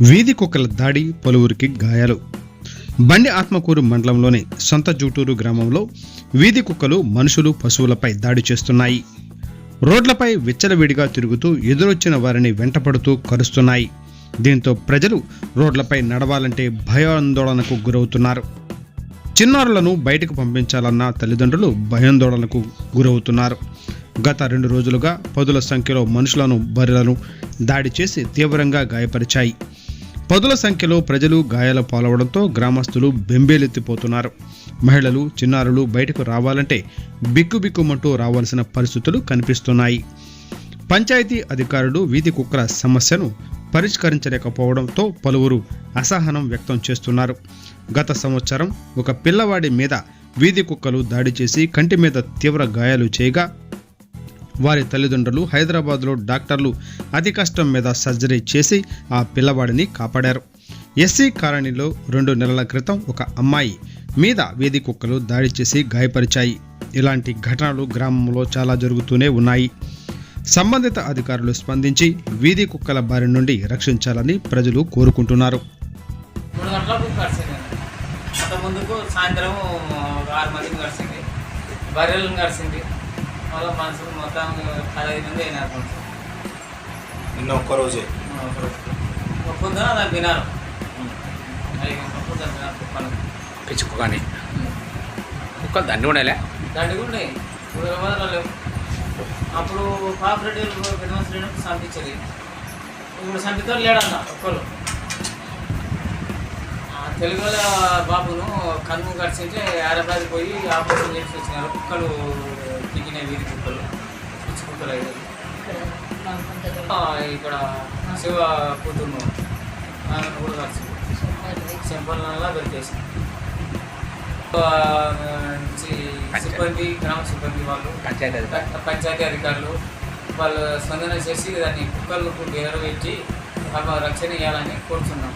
వీధి కుక్కల దాడి పలువురికి గాయాలు. బండి ఆత్మకూరు మండలంలోని సొంత జూటూరు గ్రామంలో వీధి కుక్కలు మనుషులు పశువులపై దాడి చేస్తున్నాయి. రోడ్లపై విచ్చలవిడిగా తిరుగుతూ ఎదురొచ్చిన వారిని వెంటపడుతూ కరుస్తున్నాయి. దీంతో ప్రజలు రోడ్లపై నడవాలంటే భయాందోళనకు గురవుతున్నారు. చిన్నారులను బయటకు పంపించాలన్న తల్లిదండ్రులు భయాందోళనకు గురవుతున్నారు. గత రెండు రోజులుగా పదుల సంఖ్యలో మనుషులను బర్రెలను దాడి చేసి తీవ్రంగా గాయపరిచాయి. పదుల సంఖ్యలో ప్రజలు గాయాల పాలవడంతో గ్రామస్తులు బెంబేలెత్తిపోతున్నారు. మహిళలు చిన్నారులు బయటకు రావాలంటే బిక్కుబిక్కుమంటూ రావాల్సిన పరిస్థితులు కనిపిస్తున్నాయి. పంచాయతీ అధికారులు వీధి కుక్కల సమస్యను పరిష్కరించలేకపోవడంతో పలువురు అసహనం వ్యక్తం చేస్తున్నారు. గత సంవత్సరం ఒక పిల్లవాడి మీద వీధి కుక్కలు దాడి చేసి కంటి మీద తీవ్ర గాయాలు చేయగా వారి తల్లిదండ్రులు హైదరాబాద్లో డాక్టర్లు అతి కష్టం మీద సర్జరీ చేసి ఆ పిల్లవాడిని కాపాడారు. ఎస్సీ కాలనీలో రెండు నెలల క్రితం ఒక అమ్మాయి మీద వీధి కుక్కలు దాడి చేసి గాయపరిచాయి. ఇలాంటి ఘటనలు గ్రామంలో చాలా జరుగుతూనే ఉన్నాయి. సంబంధిత అధికారులు స్పందించి వీధి కుక్కల బారి నుండి రక్షించాలని ప్రజలు కోరుకుంటున్నారు. సాయంత్రం ఆరు మందిని బర్రెలను కరిసింది. మనుషులు మొత్తం పదహైదు మంది అయినారు మనుషులు నిన్న ఒక్క రోజే ఒక పొద్దున దాన్ని తినారు తినారు కుక్కలు పిచ్చి కుక్కని కుక్కలు దండి ఉండాలే? దండి వదల లేవు. అప్పుడు పెద్ద మనుషులు సంపించేది ఇప్పుడు సంపితో లేడన్న ఒక్కరు. ఆ తెలుగు వాళ్ళ బాబును కన్ను కరిచింటే హైదరాబాద్ పోయి ఆపరేషన్ చేసి వచ్చినారు. కుక్కలు దిగిన వీధి కుక్కలు. పిచ్చి కుక్కలు అయితే ఇక్కడ శివ కూతురు ఆమెను కూడా కలిసి సింపల్లా దొరికేసి ఆ, నుంచి సిబ్బంది గ్రామ సిబ్బంది వాళ్ళు పంచాయతీ అధికారి పంచాయతీ అధికారులు వాళ్ళు స్పందన చేసి దాన్ని కుక్కలకు బేర పెట్టి రక్షణ ఇవ్వాలని కోరుతున్నాం